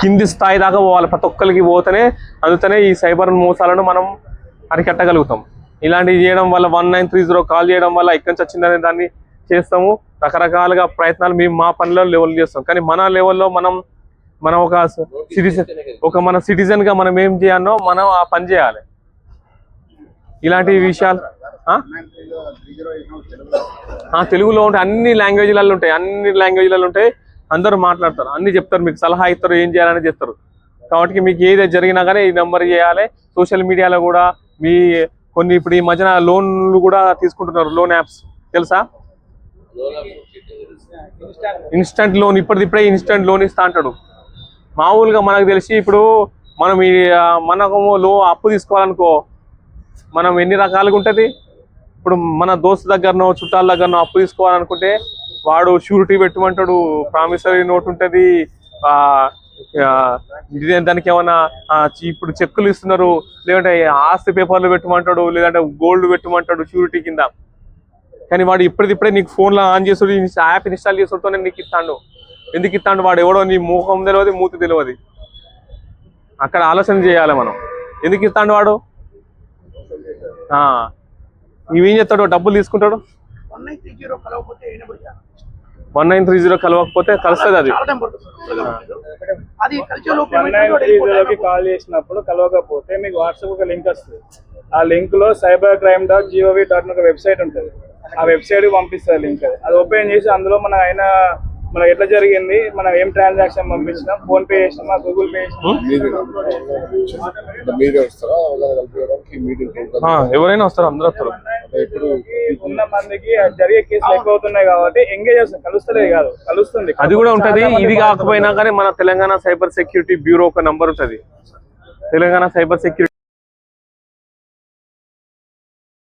కింది స్థాయి దాకా పోవాలి. ప్రతి ఒక్కరికి పోతేనే అందుతనే ఈ సైబర్ మోసాలను మనం అరికట్టగలుగుతాం. ఇలాంటివి చేయడం వల్ల one nine three zero call చేయడం వల్ల ఎక్కడి నుంచి వచ్చిందనే దాన్ని చేస్తాము. రకరకాలుగా ప్రయత్నాలు మేము మా పనిలో లెవెల్ చేస్తాం. కానీ మన లెవెల్లో మనం మనం ఒక సిటిజన్ ఒక మన సిటిజన్గా మనం ఏం చేయాలో మనం ఆ పని చేయాలి. ఇలాంటి విషయాలు ఆ? తెలుగులో ఉంటాయి అన్ని లాంగ్వేజ్లలో ఉంటాయి. అన్ని లాంగ్వేజ్లలో ఉంటాయి. అందరూ మాట్లాడతారు. అన్ని చెప్తారు మీకు సలహా ఇస్తారు ఏం చేయాలని చెప్తారు కాబట్టి మీకు ఏదైతే జరిగినా కానీ ఈ నెంబర్ చేయాలి. సోషల్ మీడియాలో కూడా మీ కొన్ని ఇప్పుడు ఈ మధ్యన లోన్లు కూడా తీసుకుంటున్నారు లోన్ యాప్స్. తెలుసా? ఇన్స్టంట్ లోన్ ఇప్పటిది ఇప్పుడే ఇన్స్టంట్ లోన్ ఇస్తా అంటాడు. మామూలుగా మనకు తెలిసి ఇప్పుడు మనం ఈ మనకు లో అప్పు తీసుకోవాలనుకో మనం ఎన్ని రకాలుగా ఉంటుంది? ఇప్పుడు మన దోస్తు దగ్గరనో చుట్టాల దగ్గరనో అప్పు తీసుకోవాలనుకుంటే వాడు షూరిటీ పెట్టమంటాడు ప్రామిసరీ నోట్ ఉంటుంది దానికి ఏమన్నా ఇప్పుడు చెక్కులు ఇస్తున్నారు లేదంటే ఆస్తి పేపర్లు పెట్టమంటాడు లేదంటే గోల్డ్ పెట్టమంటాడు షూరిటీ కింద. కానీ వాడు ఇప్పటిదిప్పుడే నీకు ఫోన్లో ఆన్ చేసుడు యాప్ ఇన్స్టాల్ చేసుడుతోనే నీకు ఇస్తాడు. ఎందుకు ఇస్తాడు? వాడు ఎవడో నీ ముఖం తెలియదు మూతి తెలియదు అక్కడ ఆలోచన చేయాలి మనం. ఎందుకు ఇస్తాడు వాడు? ఆ, ఇవేం చేస్తాడు డబ్బులు తీసుకుంటాడు? వన్ నైన్ త్రీ జీరో కలవకపోతే కలుస్తుంది అది. కాల్ చేసినప్పుడు కలవకపోతే మీకు వాట్సాప్ ఒక లింక్ వస్తుంది. ఆ లింక్లో cyber crime dot GOV dot ఒక వెబ్సైట్ ఉంటుంది. ఆ వెబ్సైట్ పంపిస్తారు లింక్ అది. అది ఓపెన్ చేసి అందులో మన అయిన మనకి ఎట్లా జరిగింది మనం ఏం ట్రాన్సాక్షన్ పంపించినాం ఫోన్ పే చేసినామా గూగుల్ పే చేసినామా? మీటింగ్ ఆ, ఎవరైనా వస్తారు అందరూ వస్తారు. ఇప్పుడు ఉన్న మందికి అది జరిగే కేసులు ఎక్కువ అవుతున్నాయి కాబట్టి ఎంగేజ్ కలుస్తలేదు కాదు కలుస్తుంది. అది కూడా ఉంటది. ఇది కాకపోయినా కానీ మన తెలంగాణ సైబర్ సెక్యూరిటీ బ్యూరో ఒక నంబర్ ఉంటది. Telangana cyber security